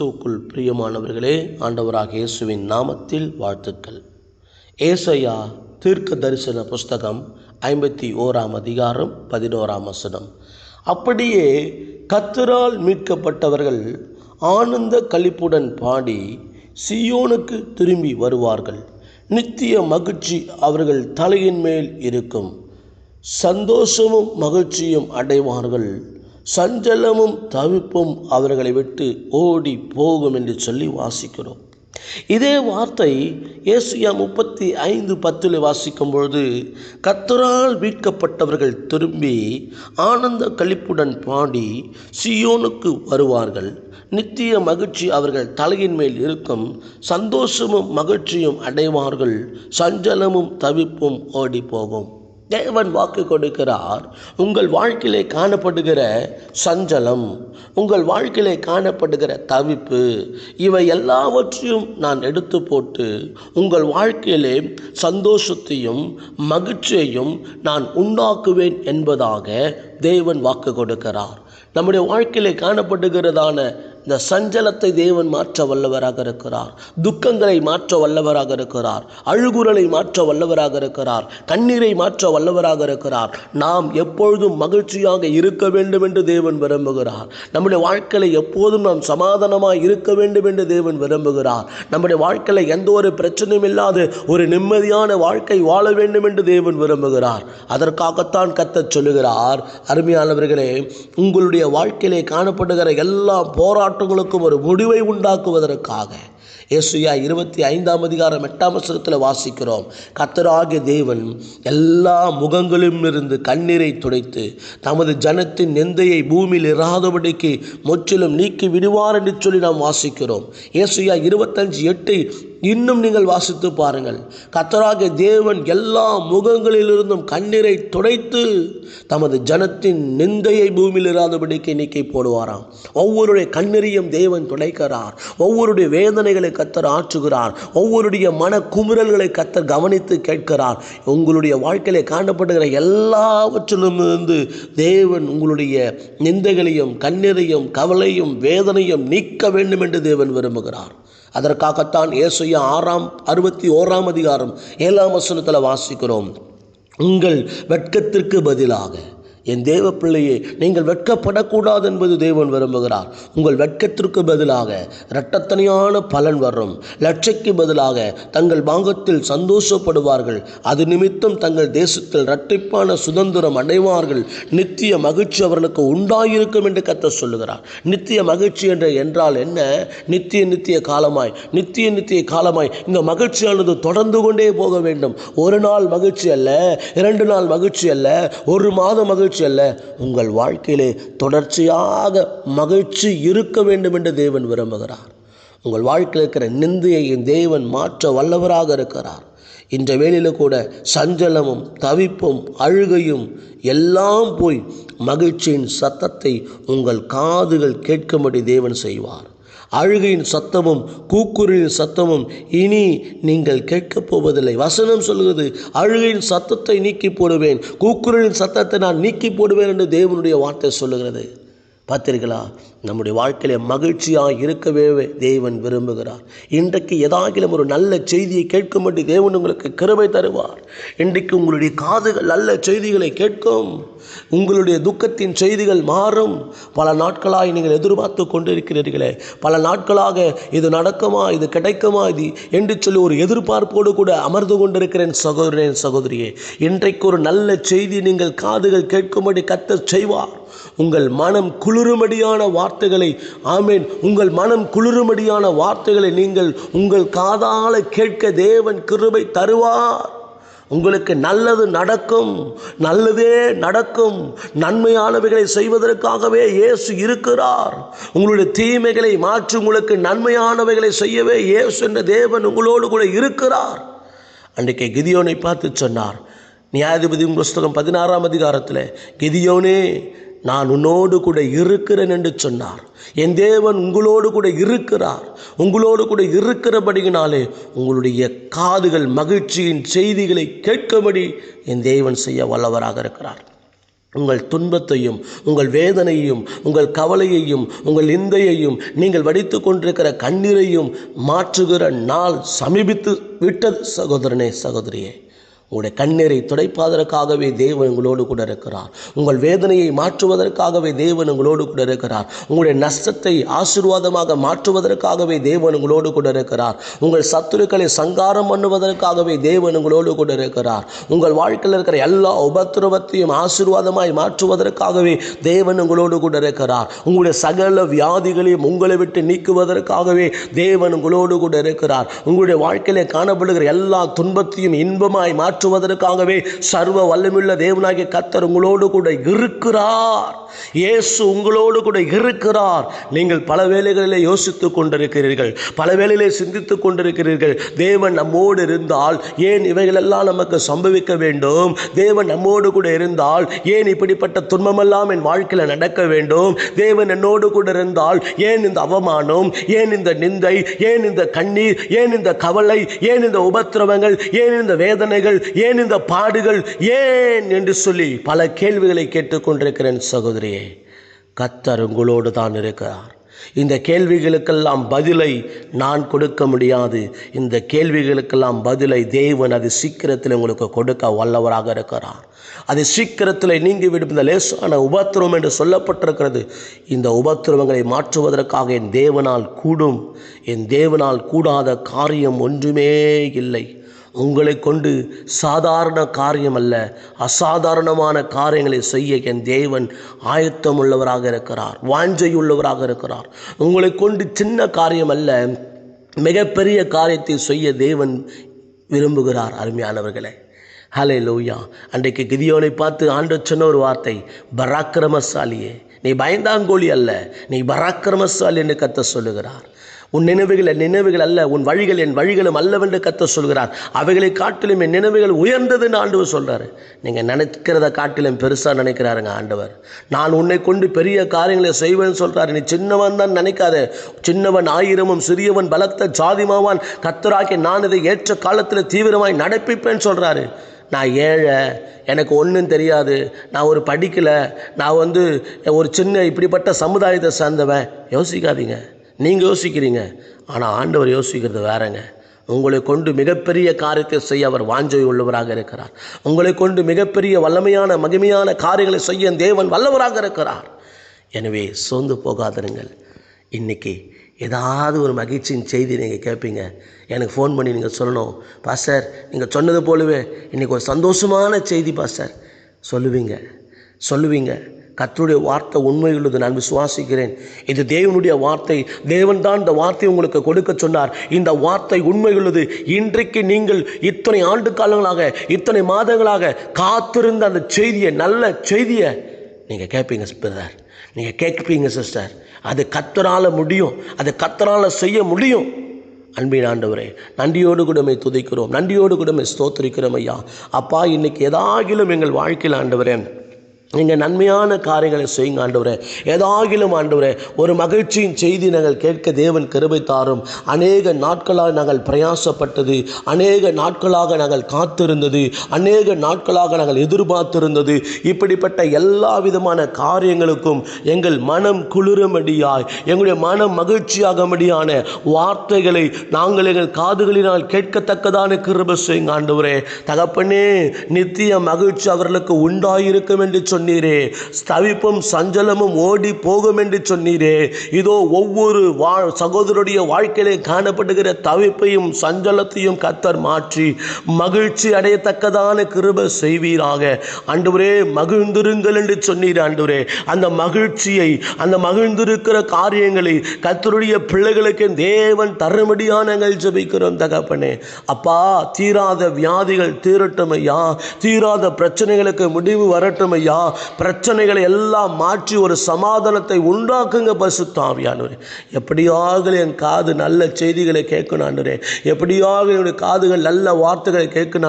கிறிஸ்துவுக்குள் பிரியமானவர்களே ஆண்டவராக இயேசுவின் நாமத்தில் வாழ்த்துக்கள். ஏசையா தீர்க்க தரிசன புஸ்தகம் ஐம்பத்தி ஓராம் அதிகாரம் பதினோராம் வசனம். அப்படியே கத்தரால் மீட்கப்பட்டவர்கள் ஆனந்த கழிப்புடன் பாடி சியோனுக்கு திரும்பி வருவார்கள். நித்திய மகிழ்ச்சி அவர்கள் தலையின் மேல் இருக்கும். சந்தோஷமும் மகிழ்ச்சியும் அடைவார்கள். சஞ்சலமும் தவிப்பும் அவர்களை விட்டு ஓடி போகும் என்று சொல்லி வாசிக்கிறோம். இதே வார்த்தை ஏசியா முப்பத்தி ஐந்து பத்தில் வாசிக்கும் பொழுது கத்தரால் மீட்கப்பட்டவர்கள் திரும்பி ஆனந்த களிப்புடன் பாடி சியோனுக்கு வருவார்கள். நித்திய மகிழ்ச்சி அவர்கள் தலையின் மேல் இருக்கும். சந்தோஷமும் மகிழ்ச்சியும் அடைவார்கள். சஞ்சலமும் தவிப்பும் ஓடி போகும் தேவன் வாக்கு கொடுக்கிறார். உங்கள் வாழ்க்கையிலே காணப்படுகிற சஞ்சலம் உங்கள் வாழ்க்கையிலே காணப்படுகிற தவிப்பு இவை எல்லாவற்றையும் நான் எடுத்து போட்டு உங்கள் வாழ்க்கையிலே சந்தோஷத்தையும் மகிழ்ச்சியையும் நான் உண்டாக்குவேன் என்பதாக தேவன் வாக்கு கொடுக்கிறார். நம்முடைய வாழ்க்கையிலே காணப்படுகிறதான இந்த சஞ்சலத்தை தேவன் மாற்ற வல்லவராக இருக்கிறார். துக்கங்களை மாற்ற வல்லவராக இருக்கிறார். அழுகுரலை மாற்ற வல்லவராக இருக்கிறார். கண்ணீரை மாற்ற வல்லவராக இருக்கிறார். நாம் எப்பொழுதும் மகிழ்ச்சியாக இருக்க வேண்டும் என்று தேவன் விரும்புகிறார். நம்முடைய வாழ்க்கையில் எப்போதும் நாம் சமாதானமாக இருக்க வேண்டும் என்று தேவன் விரும்புகிறார். நம்முடைய வாழ்க்கையில் எந்த ஒரு பிரச்சனையும் இல்லாத ஒரு நிம்மதியான வாழ்க்கை வாழ வேண்டும் என்று தேவன் விரும்புகிறார். அதற்காகத்தான் கத்தச் சொல்லுகிறார். அருமையானவர்களே உங்களுடைய வாழ்க்கையிலே காணப்படுகிற எல்லா போராட்டம் போராட்டங்களுக்கும் ஒரு முடிவை உண்டாக்குவதற்காக இயேசுயா இருபத்தி ஐந்தாம் அதிகாரம் எட்டாம் வசனத்தில் வாசிக்கிறோம். கத்தராகிய தேவன் எல்லா முகங்களிலும் இருந்து கண்ணீரை துடைத்து தமது ஜனத்தின் நெந்தையை பூமியில் இராதபடிக்கு முற்றிலும் நீக்கி விடுவார் என்று சொல்லி நாம் வாசிக்கிறோம். இயேசுயா இருபத்தஞ்சு எட்டு இன்னும் நீங்கள் வாசித்து பாருங்கள். கத்தராகிய தேவன் எல்லா முகங்களிலிருந்தும் கண்ணீரை துடைத்து தமது ஜனத்தின் நிந்தையை பூமியில் இராதபடிக்கு நீக்கி போடுவாராம். ஒவ்வொருடைய கண்ணீரையும் தேவன் துடைக்கிறார். ஒவ்வொருடைய வேதனைகளை கத்தர் ஆற்றுகிறார். ஒவ்வொருடைய மன குமுறல்களை கத்தர் கவனித்து கேட்கிறார். உங்களுடைய வாழ்க்கையிலே காணப்படுகிற எல்லாவற்றிலும் இருந்து தேவன் உங்களுடைய நிந்தைகளையும் கண்ணீரையும் கவலையும் வேதனையும் நீக்க வேண்டும் என்று தேவன் விரும்புகிறார். அதற்காகத்தான் ஏசுயா ஆறாம் அறுபத்தி ஓராம் அதிகாரம் ஏழாம் வசனத்தில் வாசிக்கிறோம். உங்கள் வெட்கத்திற்கு பதிலாக என் தேவ பிள்ளையே நீங்கள் வெட்கப்படக்கூடாது என்பது தேவன் விரும்புகிறார். உங்கள் வெட்கத்திற்கு பதிலாக இரட்டத்தனையான பலன் வரும். லட்சைக்கு பதிலாக தங்கள் பாங்கத்தில் சந்தோஷப்படுவார்கள். அது நிமித்தம் தங்கள் தேசத்தில் இரட்டிப்பான சுதந்திரம் அடைவார்கள். நித்திய மகிழ்ச்சி அவர்களுக்கு உண்டாயிருக்கும் என்று கத்த சொல்லுகிறார். நித்திய மகிழ்ச்சி என்ற என்றால் என்ன? நித்திய நித்திய காலமாய் நித்திய நித்திய காலமாய் இந்த மகிழ்ச்சியானது தொடர்ந்து கொண்டே போக வேண்டும். ஒரு நாள் மகிழ்ச்சி அல்ல இரண்டு நாள் மகிழ்ச்சி அல்ல ஒரு மாதம் மகிழ்ச்சி மகிழ்ச்சி அல்ல உங்கள் வாழ்க்கையிலே தொடர்ச்சியாக மகிழ்ச்சி இருக்க வேண்டும் என்று தேவன் விரும்புகிறார். உங்கள் வாழ்க்கையில் இருக்கிற நிந்தையை தேவன் மாற்ற வல்லவராக இருக்கிறார். இன்ற வேளையில் கூட சஞ்சலமும் தவிப்பும் அழுகையும் எல்லாம் போய் மகிழ்ச்சியின் சத்தத்தை உங்கள் காதுகள் கேட்கும்படி தேவன் செய்வார். அழுகையின் சத்தமும் கூக்குரலின் சத்தமும் இனி நீங்கள் கேட்கப் போவதில்லை. வசனம் சொல்கிறது அழுகையின் சத்தத்தை நீக்கி போடுவேன் கூக்குரலின் சத்தத்தை நான் நீக்கி போடுவேன் என்று தேவனுடைய வார்த்தை சொல்லுகிறது. பார்த்தீர்களா நம்முடைய வாழ்க்கையில் மகிழ்ச்சியாக இருக்கவே தேவன் விரும்புகிறார். இன்றைக்கு ஏதாகிலும் ஒரு நல்ல செய்தியை கேட்கும்படி தேவன் உங்களுக்கு கிருபை தருவார். இன்றைக்கு உங்களுடைய காதுகள் நல்ல செய்திகளை கேட்கும். உங்களுடைய துக்கத்தின் செய்திகள் மாறும். பல நாட்களாக நீங்கள் எதிர்பார்த்து கொண்டிருக்கிறீர்களே. பல நாட்களாக இது நடக்குமா இது கிடைக்குமா இது என்று சொல்லி ஒரு எதிர்பார்ப்போடு கூட அமர்ந்து கொண்டிருக்கிறேன் சகோதரன் சகோதரியே. இன்றைக்கு ஒரு நல்ல செய்தி நீங்கள் காதுகள் கேட்கும்படி கத்த செய்வார். உங்கள் மனம் குளிருமடியான வார்த்தைகளை ஆமேன். உங்கள் மனம் குளிருமடியான வார்த்தைகளை நீங்கள் உங்கள் காதால கேட்க தேவன் கிருபை தருவார். உங்களுக்கு நல்லது நடக்கும் நல்லதே நடக்கும். நன்மையானவைகளை செய்வதற்காகவே இயேசு இருக்கிறார். உங்களுடைய தீமைகளை மாற்றி உங்களுக்கு நன்மையானவைகளை செய்யவே இயேசு என்ற தேவன் உங்களோடு கூட இருக்கிறார். அன்றைக்கு கிதியோனை பார்த்து சொன்னார். நியாயாதிபதி புஸ்தகம் பதினாறாம் அதிகாரத்தில் கிதியோனே நான் உன்னோடு கூட இருக்கிறேன் என்று சொன்னார். என் தேவன் உங்களோடு கூட இருக்கிறார். உங்களோடு கூட இருக்கிறபடியினாலே உங்களுடைய காதுகள் மகிழ்ச்சியின் செய்திகளை கேட்கும்படி என் தேவன் செய்ய வல்லவராக இருக்கிறார். உங்கள் துன்பத்தையும் உங்கள் வேதனையும் உங்கள் கவலையையும் உங்கள் இந்தையையும் நீங்கள் வடித்து கொண்டிருக்கிற கண்ணீரையும் மாற்றுகிற நாள் சமீபித்து விட்டது சகோதரனே சகோதரியே. உங்களுடைய கண்ணீரை துடைப்பதற்காகவே தேவன் உங்களோடு கூட இருக்கிறார். உங்கள் வேதனையை மாற்றுவதற்காகவே தேவன் உங்களோடு கூட இருக்கிறார். உங்களுடைய நஷ்டத்தை ஆசீர்வாதமாக மாற்றுவதற்காகவே தேவன் உங்களோடு கூட இருக்கிறார். உங்கள் சத்துருக்களை சங்காரம் பண்ணுவதற்காகவே தேவன் உங்களோடு கூட இருக்கிறார். உங்கள் வாழ்க்கையில் இருக்கிற எல்லா உபத்திரவத்தையும் ஆசீர்வாதமாய் மாற்றுவதற்காகவே தேவன் உங்களோடு கூட இருக்கிறார். உங்களுடைய சகல வியாதிகளையும் உங்களை விட்டு நீக்குவதற்காகவே தேவன் உங்களோடு கூட இருக்கிறார். உங்களுடைய வாழ்க்கையிலே காணப்படுகிற எல்லா துன்பத்தையும் இன்பமாய் மாற்றுவதற்காகவே சர்வ வல்லமுள்ள தேவனாகிய கத்தர் உங்களோடு கூட இருக்கிறார். இயேசு உங்களோடு கூட இருக்கிறார். நீங்கள் பல வேலைகளிலே யோசித்துக் கொண்டிருக்கிறீர்கள். பல வேலையிலே சிந்தித்துக் கொண்டிருக்கிறீர்கள். தேவன் நம்மோடு இருந்தால் ஏன் இவைகளெல்லாம் நமக்கு சம்பவிக்க வேண்டும்? தேவன் நம்மோடு கூட இருந்தால் ஏன் இப்படிப்பட்ட துன்பமெல்லாம் என் வாழ்க்கையில் நடக்க வேண்டும்? தேவன் என்னோடு கூட இருந்தால் ஏன் இந்த அவமானம் ஏன் இந்த நிந்தை ஏன் இந்த கண்ணீர் ஏன் இந்த கவலை ஏன் இந்த உபத்திரவங்கள் ஏன் இந்த வேதனைகள் ஏன் இந்த பாடுகள் ஏன் என்று சொல்லி பல கேள்விகளை கேட்டுக்கொண்டிருக்கிறேன் சகோதரியே. கத்தர் உங்களோடு தான் இருக்கிறார். இந்த கேள்விகளுக்கெல்லாம் பதிலை நான் கொடுக்க முடியாது. இந்த கேள்விகளுக்கெல்லாம் பதிலை தேவன் அது சீக்கிரத்தில் உங்களுக்கு கொடுக்க வல்லவராக இருக்கிறார். அது சீக்கிரத்தில் நீங்கிவிடும். இந்த லேசான உபத்திரவம் என்று சொல்லப்பட்டிருக்கிறது. இந்த உபத்திரவங்களை மாற்றுவதற்காக என் தேவனால் கூடும். என் தேவனால் கூடாத காரியம் ஒன்றுமே இல்லை. உங்களை கொண்டு சாதாரண காரியம் அல்ல அசாதாரணமான காரியங்களை செய்ய என் தேவன் ஆயத்தம் உள்ளவராக இருக்கிறார் வாஞ்சை உள்ளவராக இருக்கிறார். உங்களை கொண்டு சின்ன காரியம் அல்ல மிகப்பெரிய காரியத்தை செய்ய தேவன் விரும்புகிறார் அருமையானவர்களே. ஹலே லோய்யா அன்றைக்கு கிதியோனை பார்த்து ஆண்டு சொன்ன ஒரு வார்த்தை பராக்கிரமசாலியே நீ பயந்தாங்கோழி அல்ல நீ பராக்கிரமசாலி என்று கத்த சொல்லுகிறார். உன் நினைவுகள் என் நினைவுகள் அல்ல உன் வழிகள் என் வழிகளும் அல்லவென்று கத்த சொல்கிறார். அவைகளை காட்டிலும் என் நினைவுகள் உயர்ந்ததுன்னு ஆண்டவர் சொல்கிறாரு நீங்கள் நினைக்கிறத காட்டிலும் பெருசாக நினைக்கிறாருங்க ஆண்டவர். நான் உன்னை கொண்டு பெரிய காரியங்களை செய்வேன்னு சொல்கிறார் நீ சின்னவன் தான் நினைக்காத. சின்னவன் ஆயிரமும் சிறியவன் பலத்த ஜாதிமாவான் கத்தராக்கி நான் இதை ஏற்ற காலத்தில் தீவிரமாய் நடப்பிப்பேன்னு சொல்கிறாரு நான் ஏழை எனக்கு ஒன்றும் தெரியாது. நான் ஒரு படிக்கலை. நான் வந்து ஒரு சின்ன இப்படிப்பட்ட சமுதாயத்தை சார்ந்தவன். யோசிக்காதீங்க. நீங்கள் யோசிக்கிறீங்க. ஆனால் ஆண்டவர் யோசிக்கிறது வேறங்க. உங்களை கொண்டு மிகப்பெரிய காரியத்தை செய்ய அவர் வாஞ்சை உள்ளவராக இருக்கிறார். உங்களை கொண்டு மிகப்பெரிய வல்லமையான மகிமையான காரியங்களை செய்ய தேவன் வல்லவராக இருக்கிறார். எனவே சோர்ந்து போகாதிருங்கள். இன்னைக்கு ஏதாவது ஒரு மகிழ்ச்சியின் செய்தி நீங்கள் கேட்பீங்க எனக்கு ஃபோன் பண்ணி நீங்கள் சொல்லணும். பாஸ்டர் நீங்கள் சொன்னது போலவே இன்றைக்கி ஒரு சந்தோஷமான செய்தி பாஸ்டர் சொல்லுவீங்க. சொல்லுவீங்க. கத்தருடைய வார்த்தை உண்மை உள்ளது நான் விசுவாசிக்கிறேன். இது தேவனுடைய வார்த்தை தேவன் தான் இந்த வார்த்தையை உங்களுக்கு கொடுக்க சொன்னார். இந்த வார்த்தை உண்மை உள்ளது இன்றைக்கு நீங்கள் இத்தனை ஆண்டு காலங்களாக இத்தனை மாதங்களாக காத்திருந்த அந்த செய்தியை நல்ல செய்தியை நீங்கள் கேட்பீங்க பிரதர் நீங்கள் கேட்பீங்க சிஸ்டர் அது கத்தரால் முடியும். அது கத்தரால் செய்ய முடியும். அன்பின் ஆண்டவரே நன்றியோடு கூடமே துதிக்கிறோம். நன்றியோடு கூடமே ஸ்தோத்திரிக்கிறோம் ஐயா. அப்பா இன்னைக்கு ஏதாகிலும் எங்கள் வாழ்க்கையில் ஆண்டவரேன் நீங்கள் நன்மையான காரியங்களை செய்யுங்க ஆண்டவரே. ஏதாகிலும் ஆண்டவரே ஒரு மகிழ்ச்சியின் செய்தி நாங்கள் கேட்க தேவன் கிருபை தாரும். அநேக நாட்களாக நாங்கள் பிரயாசப்பட்டது. அநேக நாட்களாக நாங்கள் காத்திருந்தது. அநேக நாட்களாக நாங்கள் எதிர்பார்த்திருந்தது. இப்படிப்பட்ட எல்லா விதமான காரியங்களுக்கும் எங்கள் மனம் குளிரும்படியாய் எங்களுடைய மனம் மகிழ்ச்சியாகும்படியான வார்த்தைகளை நாங்கள் எங்கள் காதுகளினால் கேட்கத்தக்கதான கிருபை செய்யுங்க ஆண்டவரே. தகப்பனே நித்திய மகிழ்ச்சி அவர்களுக்கு உண்டாயிருக்கும் என்று சொன்னீரே. ஸ்தவிப்பும் சஞ்சலமும் ஓடி போகும் என்று சொன்னீரே. இதோ ஒவ்வொரு வா சகோதரருடைய வாழ்க்கையிலே காணப்படுகிற தவிப்பையும் சஞ்சலத்தையும் கத்தர் மாற்றி மகிழ்ச்சி அடையத்தக்கதான கிருப செய்வீராக. ஆண்டவரே மகிழ்ந்திருங்கள் என்று சொன்னீர் ஆண்டவரே. அந்த மகிழ்ச்சியை அந்த மகிழ்ந்திருக்கிற காரியங்களை கத்தருடைய பிள்ளைகளுக்கு தேவன் தருமடியான நாங்கள் ஜெபிக்கிறோம் தகப்பனே. அப்பா தீராத வியாதிகள் தீரட்டும் ஐயா தீராத பிரச்சனைகளுக்கு முடிவு வரட்டும் ஐயா பிரச்சனைகளை எல்லாம் மாற்றி ஒரு சமாதானத்தை உண்டாக்குங்க பசுத்தாவியானவரே எப்படியாக என் காது நல்ல செய்திகளை கேட்கணும் எப்படியாக என்னுடைய காதுகள் நல்ல வார்த்தைகளை கேட்கணும்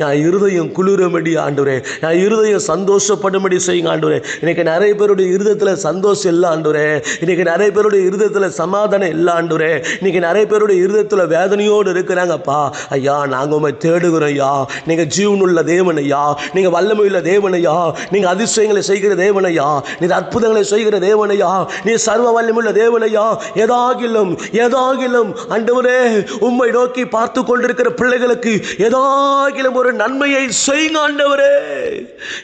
என் இருதயம் குளிரும்படி ஆண்டுரே என் இருதயம் சந்தோஷப்படும்படி செய்யுங்க ஆண்டுரே இன்னைக்கு நிறைய பேருடைய இருதயத்தில் சந்தோஷம் இல்லை ஆண்டுரே இன்னைக்கு நிறைய பேருடைய இருதயத்தில் சமாதானம் இல்லை ஆண்டுரே இன்னைக்கு நிறைய பேருடைய இருதயத்தில் வேதனையோடு இருக்கிறாங்கப்பா ஐயா நாங்கள் உண்மை தேடுகிறோம் ஐயா. நீங்கள் ஜீவனுள்ள தேவன் ஐயா. நீங்கள் வல்லமையுள்ள தேவன் ஐயா. நீங்கள் நீர் அதிசயங்களை செய்கிற தேவனையா? நீர் அற்புதங்களை செய்கிற தேவனையா? நீ சர்வ வல்லமுள்ள தேவனையா? ஏதாகிலும் ஏதாகிலும் ஆண்டவரே உம்மை நோக்கி பார்த்து கொண்டிருக்கிற பிள்ளைகளுக்கு ஏதாகிலும் ஒரு நன்மையை செய்யுங்க ஆண்டவரே.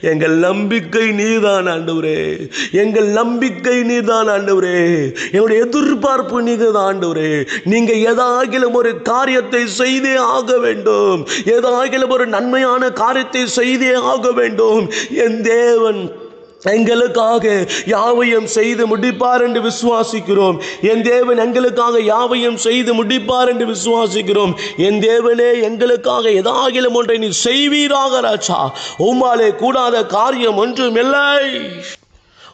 எங்கள் நம்பிக்கை நீதான் ஆண்டவரே. எங்கள் நம்பிக்கை நீதான் ஆண்டவரே. என்னுடைய எதிர்பார்ப்பு நீதான் தான் ஆண்டவரே. நீங்க ஏதாகிலும் ஒரு காரியத்தை செய்தே ஆக வேண்டும். ஏதாகிலும் ஒரு நன்மையான காரியத்தை செய்தே ஆக வேண்டும். என் தேவன் எங்களுக்காக யாவையும் செய்து முடிப்பார் என்று விசுவாசிக்கிறோம். என் தேவன் எங்களுக்காக யாவையும் செய்து முடிப்பார் என்று விசுவாசிக்கிறோம். என் தேவனே எங்களுக்காக ஏதாகிலும் ஒன்றை நீ செய்வீராக ராஜா. உம்மாலே கூடாத காரியம் ஒன்றும் இல்லை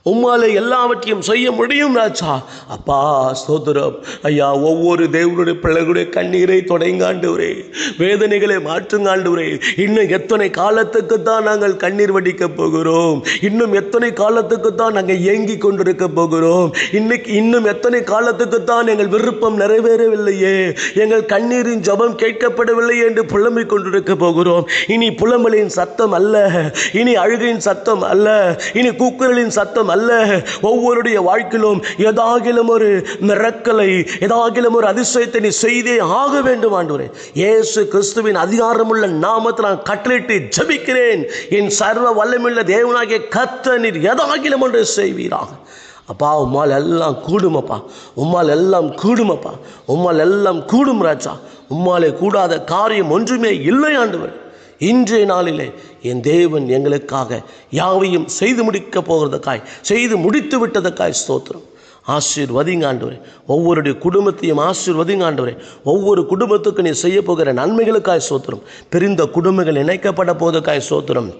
உம்மாலே எல்லாவற்றையும் செய்ய முடியும் ராஜா. அப்பா சோதரம் ஐயா ஒவ்வொரு தேவனுடைய பிள்ளைகளுடைய கண்ணீரை தொடங்காண்டவரே. வேதனைகளை மாற்றுங்காண்டவரே. இன்னும் எத்தனை காலத்துக்கு தான் நாங்கள் கண்ணீர் வடிக்க போகிறோம்? இன்னும் எத்தனை காலத்துக்கு தான் நாங்கள் ஏங்கி கொண்டிருக்க போகிறோம்? இன்னைக்கு இன்னும் எத்தனை காலத்துக்கு தான் எங்கள் விருப்பம் நிறைவேறவில்லையே? எங்கள் கண்ணீரின் ஜபம் கேட்கப்படவில்லை என்று புலம்பிக் கொண்டிருக்க போகிறோம். இனி புலம்பலின் சத்தம் அல்ல. இனி அழுகையின் சத்தம் அல்ல. இனி கூக்குரலின் சத்தம் அல்ல. ஒவ்வொருடைய வாழ்க்கையிலும் ஏதாகிலும் ஒரு மிரக்கலை ஏதாகிலும் ஒரு அதிசயத்தை நீ செய்தே ஆக வேண்டும் ஆண்டவரே. இயேசு கிறிஸ்துவின் அதிகாரமுள்ள நாமத்தை நான் கட்டளிட்டு ஜபிக்கிறேன். என் சர்வ வல்லமுள்ள தேவனாகிய கத்த நீர் ஏதாகிலும் ஒன்று செய்வீராக. அப்பா உம்மால் எல்லாம் கூடுமப்பா. உம்மால் எல்லாம் கூடுமப்பா. உம்மால் எல்லாம் கூடும் ராஜா. உம்மாலே கூடாத காரியம் ஒன்றுமே இல்லை ஆண்டவர். இன்றைய நாளிலே என் தேவன் எங்களுக்காக யாவையும் செய்து முடிக்கப் போகிறதுக்காய் செய்து முடித்து விட்டதுக்காய் ஸ்தோத்திரம். ஆசீர்வதிங்க ஆண்டவரே. ஒவ்வொருடைய குடும்பத்தையும் ஆசீர்வதிங்க ஆண்டவரே. ஒவ்வொரு குடும்பத்துக்கு நீ செய்ய போகிற நன்மைகளுக்காய் சோத்திரம் பிரிந்த குடும்பங்கள் இணைக்கப்பட போவதற்காய் சோத்திரம்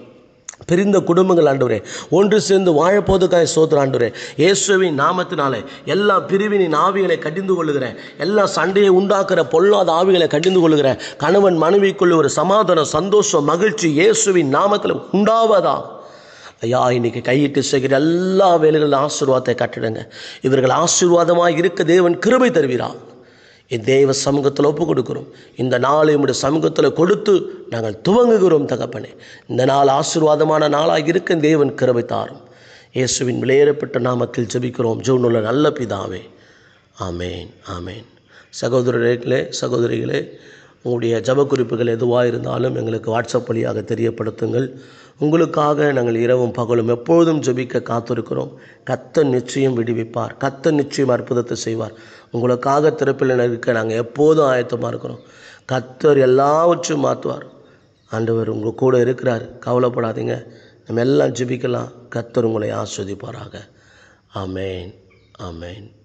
பிரிந்த குடும்பங்கள் ஆண்டவரே. ஒன்று சேர்ந்து வாழப்போதுக்காய் சோதர ஆண்டவரே. இயேசுவின் நாமத்தினாலே எல்லா பிரிவினின் ஆவிகளை கடிந்து கொள்ளுகிறேன். எல்லா சண்டையை உண்டாக்குற பொல்லாத ஆவிகளை கடிந்து கொள்ளுகிறேன். கணவன் மனைவிக்குள்ள ஒரு சமாதானம் சந்தோஷம் மகிழ்ச்சி இயேசுவின் நாமத்தில் உண்டாவதா? ஐயா இன்னைக்கு கையிட்டு செய்கிற எல்லா வேலைகளும் ஆசீர்வாதத்தை கட்டிடுங்க. இவர்கள் ஆசீர்வாதமாக இருக்க தேவன் கிருபை தருவீரா? என் தேவ சமூகத்தில் ஒப்பு கொடுக்குறோம் இந்த நாளை உம்முடைய சமூகத்தில் கொடுத்து நாங்கள் துவங்குகிறோம் தகப்பனே. இந்த நாள் ஆசீர்வாதமான நாளாக இருக்க தேவன் கிருபை தாரும். இயேசுவின் விளையேறப்பட்ட நாமத்தில் ஜெபிக்கிறோம். ஜூனுள்ள நல்ல பிதாவே. ஆமேன் ஆமேன். சகோதரர்களே சகோதரிகளே உங்களுடைய ஜப குறிப்புகள் எதுவாக இருந்தாலும் எங்களுக்கு வாட்ஸ்அப் வழியாக தெரியப்படுத்துங்கள். உங்களுக்காக நாங்கள் இரவும் பகலும் எப்பொழுதும் ஜெபிக்க காத்திருக்கிறோம். கத்த நிச்சயம் விடுவிப்பார். கத்த நிச்சயம் அற்புதத்தை செய்வார். உங்களுக்காக திறப்பில் இருக்க நாங்கள் எப்போதும் ஆயத்தமாக இருக்கிறோம். கத்தர் எல்லாவற்றையும் மாற்றுவார். ஆண்டவர் உங்கள் கூட இருக்கிறார். கவலைப்படாதீங்க. நம்ம எல்லாம் ஜெபிக்கலாம். கத்தர் உங்களை ஆஸ்வதிப்பாராக. ஆமேன். ஆமேன்.